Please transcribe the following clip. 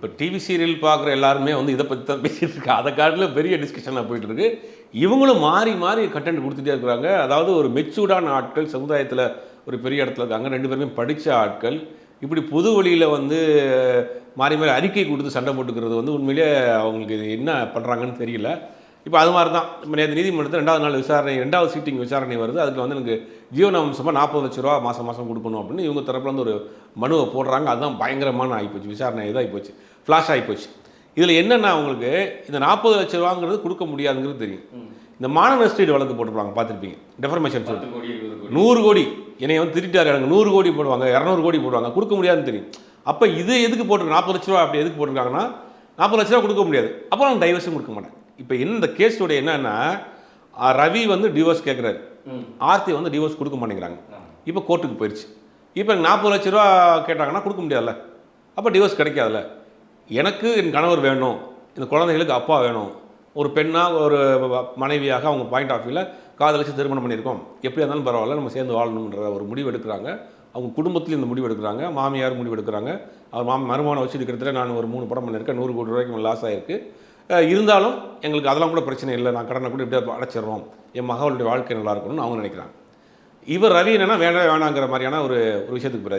இப்போ TV serial பார்க்குற எல்லாருமே வந்து இதை பற்றி தான் பேசிகிட்டு இருக்கா அதை காட்டிலும் பெரிய டிஸ்கஷனாக போயிட்டுருக்கு இவங்களும் மாறி மாறி கண்டென்ட் கொடுத்துட்டே இருக்கிறாங்க. அதாவது ஒரு மெச்சூர்டான ஆட்கள் சமுதாயத்தில் ஒரு பெரிய இடத்துல இருக்காங்க. ரெண்டு பேருமே படித்த ஆட்கள். இப்படி பொது வழியில் வந்து மாறி மாறி அறிக்கை கொடுத்து சண்டை போட்டுக்கிறது வந்து உண்மையிலேயே அவங்களுக்கு இது என்ன பண்ணுறாங்கன்னு தெரியல. இப்போ அது மாதிரி தான் இப்போ நேற்று நீதிமன்றத்தில் ரெண்டாவது நாள் விசாரணை ரெண்டாவது சீட்டிங் விசாரணை வருது. அதுக்கு வந்து எனக்கு ஜீவனாம்சமாக நாற்பது லட்ச ரூபா மாதம் மாதம் கொடுக்கணும் அப்படின்னு இவங்க தரப்புல வந்து ஒரு மனுவை போடுறாங்க. அதுதான் பயங்கரமான ஆகிப்போச்சு விசாரணை இதாக ஆகிப்போச்சு ஃப்ளாஷ் ஆகிப்போச்சு இதில் என்னென்னா அவங்களுக்கு இந்த நாற்பது லட்ச ரூபாங்கிறது கொடுக்க முடியாதுங்கிறது தெரியும். இந்த மாணவ ஸ்ட்ரீட் வழக்கு போட்டுருப்பாங்க பார்த்துருப்பீங்க. டெஃபர்மேஷன் சொல்லி நூறு கோடி. என்னை வந்து திருட்டாரு எனக்கு நூறு கோடி போடுவாங்க இரநூறு கோடி போடுவாங்க. கொடுக்க முடியாதுன்னு தெரியும். அப்போ இது எதுக்கு போட்டிருக்கு? நாற்பது லட்ச ரூபா அப்படி எதுக்கு போட்டிருக்காங்கன்னா நாற்பது லட்ச ரூபா கொடுக்க முடியாது. அப்போ அவங்க டைவர்ஸும் கொடுக்க மாட்டேன். இப்போ இந்த கேஸோட என்னன்னா ரவி வந்து டிவோர்ஸ் கேட்குறாரு. ஆர்த்தி வந்து டிவோர்ஸ் கொடுக்க மாட்டேங்கிறாங்க. இப்போ கோர்ட்டுக்கு போயிடுச்சு இப்போ நாற்பது லட்ச ரூபா கேட்டாங்கன்னா கொடுக்க முடியாதுல்ல. அப்போ டிவோர்ஸ் கிடைக்காதுல்ல. எனக்கு என் கணவர் வேணும். இந்த குழந்தைகளுக்கு அப்பா வேணும். ஒரு பெண்ணாக ஒரு மனைவியாக அவங்க பாயிண்ட் ஆஃப் வியூவில் காதலிச்சு திருமணம் பண்ணியிருக்கோம். எப்படியா இருந்தாலும் பரவாயில்ல நம்ம சேர்ந்து வாழணுன்ற ஒரு முடிவு எடுக்கிறாங்க. அவங்க குடும்பத்துலேயும் இந்த முடிவு எடுக்கிறாங்க. மாமியார் முடிவு எடுக்கிறாங்க. அவர் மாமி மருமானம் வச்சு இருக்கிறதுல நான் ஒரு மூணு படம் பண்ணியிருக்கேன். நூறு கோடி ரூபாய்க்கு லாஸ் ஆயிருக்கு. அஹ் இருந்தாலும் எங்களுக்கு அதெல்லாம் கூட பிரச்சனை இல்லை. நான் கடனை கூட இப்படியே அடைச்சிடுறோம். என் மகளுடைய வாழ்க்கை நல்லா இருக்கணும்னு அவங்க நினைக்கிறாங்க. இவர் ரவி என்னென்னா வேண்டாம் வேணாங்கிற மாதிரியான ஒரு ஒரு விஷயத்துக்கு பிறகு